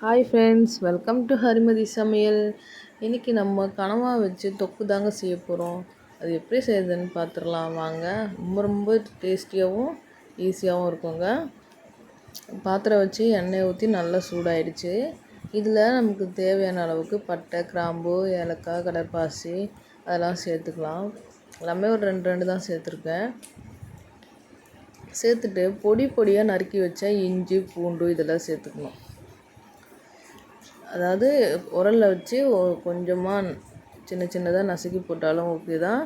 Hi friends welcome to Harimathi சமையல் இன்றைக்கி நம்ம கனவா வச்சு தொக்கு தாங்க செய்ய போகிறோம் அது எப்படி செய்யுதுன்னு பார்த்துடலாம் வாங்க. ரொம்ப ரொம்ப டேஸ்டியாகவும் ஈஸியாகவும் இருக்குங்க. பாத்திரம் வச்சு எண்ணெய் ஊற்றி நல்லா சூடாயிடுச்சு. இதில் நமக்கு தேவையான அளவுக்கு பட்டை கிராம்பு ஏலக்காய் கடற்பாசி அதெல்லாம் சேர்த்துக்கலாம். எல்லாமே ஒரு ரெண்டு ரெண்டு தான் சேர்த்துருக்கேன். சேர்த்துட்டு பொடி பொடியாக நறுக்கி வச்ச இஞ்சி பூண்டு இதெல்லாம் சேர்த்துக்கணும். அதாவது உரலில் வச்சு கொஞ்சமாக சின்ன சின்னதாக நசுக்கி போட்டாலும் ஓகே தான்.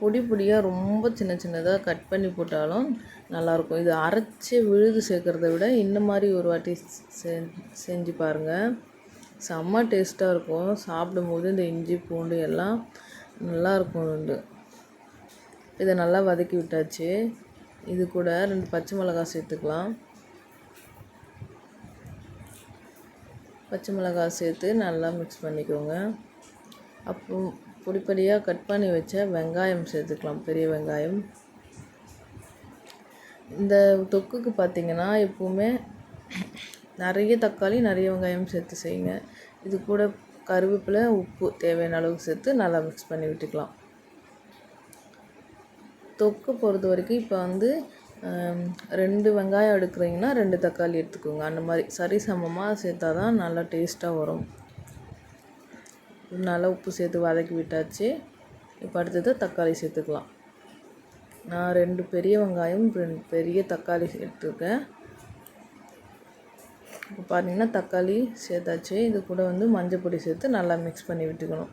பொடி பொடியாக ரொம்ப சின்ன சின்னதாக கட் பண்ணி போட்டாலும் நல்லாயிருக்கும் இது அரைச்சி விழுது சேர்க்குறத விட இந்த மாதிரி ஒரு வாட்டி செஞ்சு பாருங்கள் செம்ம டேஸ்ட்டாக இருக்கும். சாப்பிடும்போது இந்த இஞ்சி பூண்டு எல்லாம் நல்லாயிருக்கும் வந்து இதை நல்லா வதக்கி விட்டாச்சு. இது கூட ரெண்டு பச்சை மிளகாய் சேர்த்துக்கலாம். பச்சை மிளகாய் சேர்த்து நல்லா மிக்ஸ் பண்ணிக்கோங்க. அப்புறம் பொடிப்படியாக கட் பண்ணி வச்ச வெங்காயம் சேர்த்துக்கலாம் பெரிய வெங்காயம். இந்த தொக்குக்கு பார்த்திங்கன்னா எப்போவுமே நிறைய தக்காளி நிறைய வெங்காயம் சேர்த்து செய்யுங்க. இது கூட கருவேப்பிலை உப்பு தேவையான அளவுக்கு சேர்த்து நல்லா மிக்ஸ் பண்ணி விட்டுக்கலாம். தொக்கு பொறுத்த வரைக்கும் இப்போ வந்து ரெண்டு வெங்காயம் எடுக்கிறீங்கன்னா ரெண்டு தக்காளி எடுத்துக்கோங்க. அந்த மாதிரி சரி சமமாக சேர்த்தா தான் நல்லா டேஸ்ட்டாக வரும். நல்லா உப்பு சேர்த்து வதக்கி விட்டாச்சு. இப்போ அடுத்தது தக்காளி சேர்த்துக்கலாம். நான் ரெண்டு பெரிய வெங்காயம் ரெண்டு பெரிய தக்காளி எடுத்துருக்கேன். இப்போ பார்த்தீங்கன்னா தக்காளி சேர்த்தாச்சு. இது கூட வந்து மஞ்சள் பொடி சேர்த்து நல்லா மிக்ஸ் பண்ணி விட்டுக்கணும்.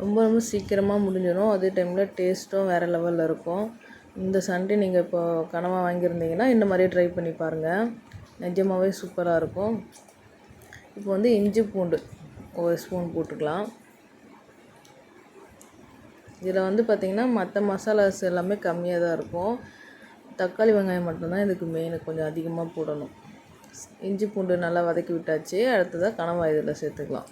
ரொம்ப ரொம்ப சீக்கிரமாக முடிஞ்சிடும். அதே டைமில் டேஸ்ட்டும் வேறு லெவலில் இருக்கும். இந்த சண்டே நீங்கள் இப்போ கனவாக வாங்கியிருந்தீங்கன்னா இந்த மாதிரியே ட்ரை பண்ணி பாருங்கள் நிஜமாகவே சூப்பராக இருக்கும். இப்போ வந்து இஞ்சி பூண்டு ஒரு ஸ்பூன் போட்டுக்கலாம். இதில் வந்து பார்த்திங்கன்னா மற்ற மசாலாஸ் எல்லாமே கம்மியாக தான் இருக்கும். தக்காளி வெங்காயம் மட்டும்தான் இதுக்கு மெயின் கொஞ்சம் அதிகமாக போடணும். இஞ்சி பூண்டு நல்லா வதக்கி விட்டாச்சு. அடுத்ததாக கனவா இதில் சேர்த்துக்கலாம்.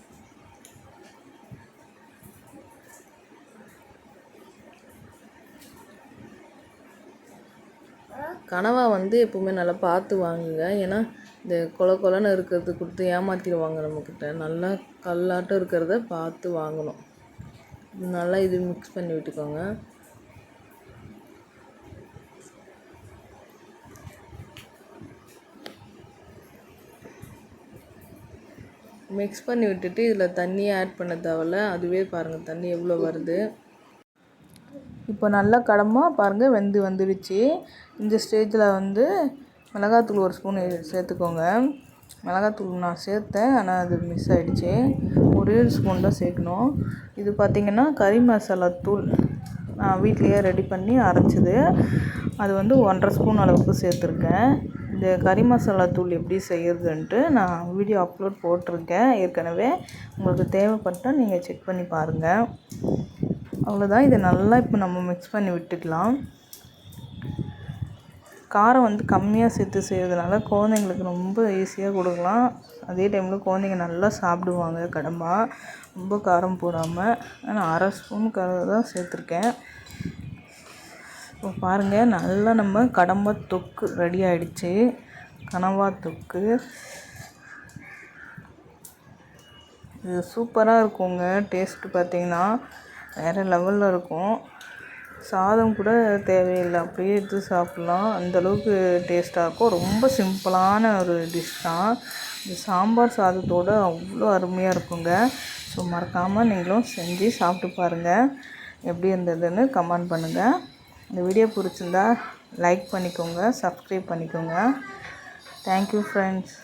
கனவா வந்து எப்போவுமே நல்லா பார்த்து வாங்குங்க. ஏன்னா இந்த கொல கொலன்னு இருக்கிறது கொடுத்து ஏமாற்றிடுவாங்க நம்மக்கிட்ட நல்லா கல்லாட்டம் இருக்கிறத பார்த்து வாங்கணும். நல்லா இது மிக்ஸ் பண்ணி விட்டுக்கோங்க. மிக்ஸ் பண்ணி விட்டுட்டு இதில் தண்ணியை ஆட் பண்ண தேவையில்ல. அதுவே பாருங்கள் தண்ணி எவ்வளோ வருது. இப்போ நல்லா கடமாக பாருங்கள் வெந்து வந்துடுச்சு. இந்த ஸ்டேஜில் வந்து மிளகாத்தூள் ஒரு ஸ்பூன் சேர்த்துக்கோங்க. மிளகாத்தூள் நான் சேர்த்தேன் ஆனால் அது மிஸ் ஆகிடுச்சு ஒரே ஒரு ஸ்பூன் தான் சேர்க்கணும். இது பார்த்திங்கன்னா கறி மசாலா தூள் நான் வீட்லேயே ரெடி பண்ணி அரைச்சிது. அது வந்து ஒன்றரை ஸ்பூன் அளவுக்கு சேர்த்துருக்கேன். இந்த கறி மசாலா தூள் எப்படி செய்கிறதுன்ட்டு நான் வீடியோ அப்லோட் போட்டிருக்கேன். ஏற்கனவே உங்களுக்கு தேவைப்பட்டால் நீங்கள் செக் பண்ணி பாருங்கள் அவ்வளோதான் இதை நல்லா இப்போ நம்ம மிக்ஸ் பண்ணி விட்டுக்கலாம். காரம் வந்து கம்மியாக சேர்த்து செய்கிறதுனால குழந்தைங்களுக்கு ரொம்ப ஈஸியாக கொடுக்கலாம். அதே டைமில் குழந்தைங்க நல்லா சாப்பிடுவாங்க கடம்பா. ரொம்ப காரம் போடாமல் ஆனால் அரை ஸ்பூன் காரம் தான் சேர்த்துருக்கேன். இப்போ பாருங்கள் நல்லா நம்ம கடம்பா தொக்கு ரெடி ஆகிடுச்சு கனவா தொக்கு. இது சூப்பராக இருக்குங்க. டேஸ்ட்டு பார்த்திங்கன்னா வேறு லெவலில் இருக்கும். சாதம் கூட தேவையில்லை. அப்படியே எடுத்து சாப்பிட்லாம். அந்தளவுக்கு டேஸ்ட்டாக இருக்கும். ரொம்ப சிம்பிளான ஒரு டிஷ் தான். இந்த சாம்பார் சாதத்தோடு அவ்வளோ அருமையாக இருக்குங்க. ஸோ மறக்காமல் நீங்களும் செஞ்சு சாப்பிட்டு பாருங்கள் எப்படி இருந்ததுன்னு கமெண்ட் பண்ணுங்கள் இந்த வீடியோ பிடிச்சிருந்தா லைக் பண்ணிக்கோங்க சப்ஸ்கிரைப் பண்ணிக்கோங்க. Thank you friends